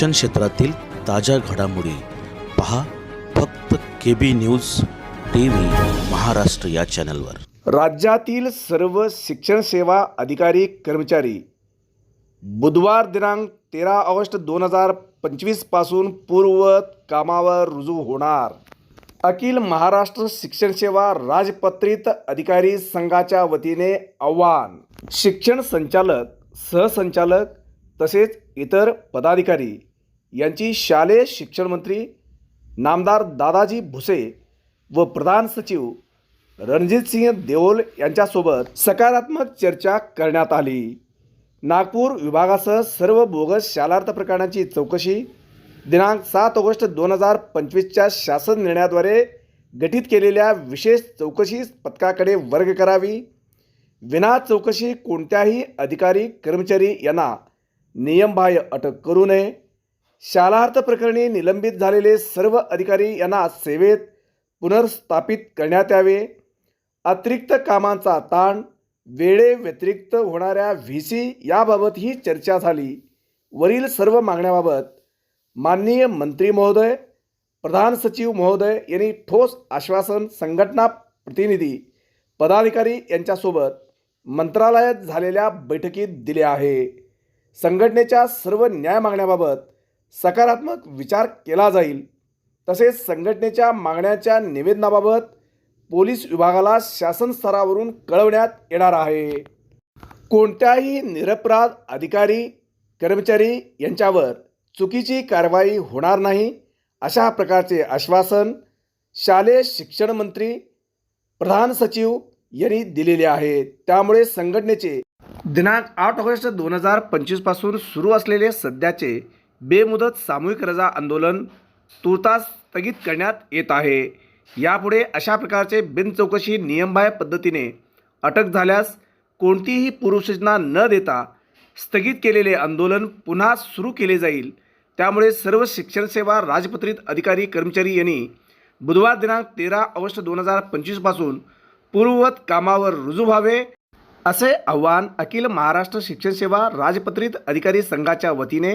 शिक्षण क्षेत्रातील ताज्या घडामोडी पहा फक्त K B news T V Maharashtra या चॅनलवर. राज्यातील सर्व शिक्षण सेवा अधिकारी कर्मचारी बुधवार दिनांक तेरा ऑगस्ट दोन हजार पंचवीसपासून पूर्ववत कामावर रुजू होणार. अखिल महाराष्ट्र शिक्षण सेवा राजपत्रित अधिकारी संघाच्या वतीने आव्हान. शिक्षण संचालक सहसंचालक तसेच इतर पदाधिकारी यांची शालेय शिक्षण मंत्री नामदार दादाजी भुसे व प्रधान सचिव रणजितसिंह देओल यांच्यासोबत सकारात्मक चर्चा करण्यात आली. नागपूर विभागासह सर्व बोगस शालार्थ प्रकरणाची चौकशी दिनांक सात ऑगस्ट दोन हजार पंचवीसच्या शासन निर्णयाद्वारे गठीत केलेल्या विशेष चौकशी पथकाकडे वर्ग करावी. विना चौकशी कोणत्याही अधिकारी कर्मचारी यांना नियमबाह्य अटक करू नये. शालार्थ प्रकरणी निलंबित झालेले सर्व अधिकारी यांना सेवेत पुनर्स्थापित करण्यात यावे. अतिरिक्त कामांचा ताण वेळे व्यतिरिक्त होणाऱ्या व्ही सी याबाबतही चर्चा झाली. वरील सर्व मागण्याबाबत माननीय मंत्री महोदय प्रधान सचिव महोदय यांनी ठोस आश्वासन संघटना प्रतिनिधी पदाधिकारी यांच्यासोबत मंत्रालयात झालेल्या बैठकीत दिले आहे. संघटनेच्या सर्व न्याय मागण्याबाबत सकारात्मक विचार केला जाईल. तसेच संघटनेच्या मागण्याच्या निवेदनाबाबत पोलीस विभागाला शासन स्तरावरून कळवण्यात येणार आहे. कोणत्याही निरपराध अधिकारी कर्मचारी यांच्यावर चुकीची कारवाई होणार नाही अशा प्रकारचे आश्वासन शालेय शिक्षण मंत्री प्रधान सचिव यांनी दिलेले आहे. त्यामुळे संघटनेचे दिनांक आठ ऑगस्ट दोन हजार पंचवीसपासून सुरू असलेले सध्याचे बेमुदत सामूहिक रजा आंदोलन तुर्तास स्थगित करण्यात येत आहे. यापुढे अशा प्रकारचे बिनचौकशी नियमबाह्य पद्धतीने अटक झाल्यास कोणतीही पूर्वसूचना न देता स्थगित केलेले आंदोलन पुन्हा सुरू केले जाईल. त्यामुळे सर्व शिक्षण सेवा राजपत्रित अधिकारी कर्मचारी यांनी बुधवार दिनांक तेरा ऑगस्ट दोन हजार पंचवीसपासून पूर्ववत कामावर रुजू व्हावे असे आव्हान अखिल महाराष्ट्र शिक्षण सेवा राजपत्रित अधिकारी संघाच्या वतीने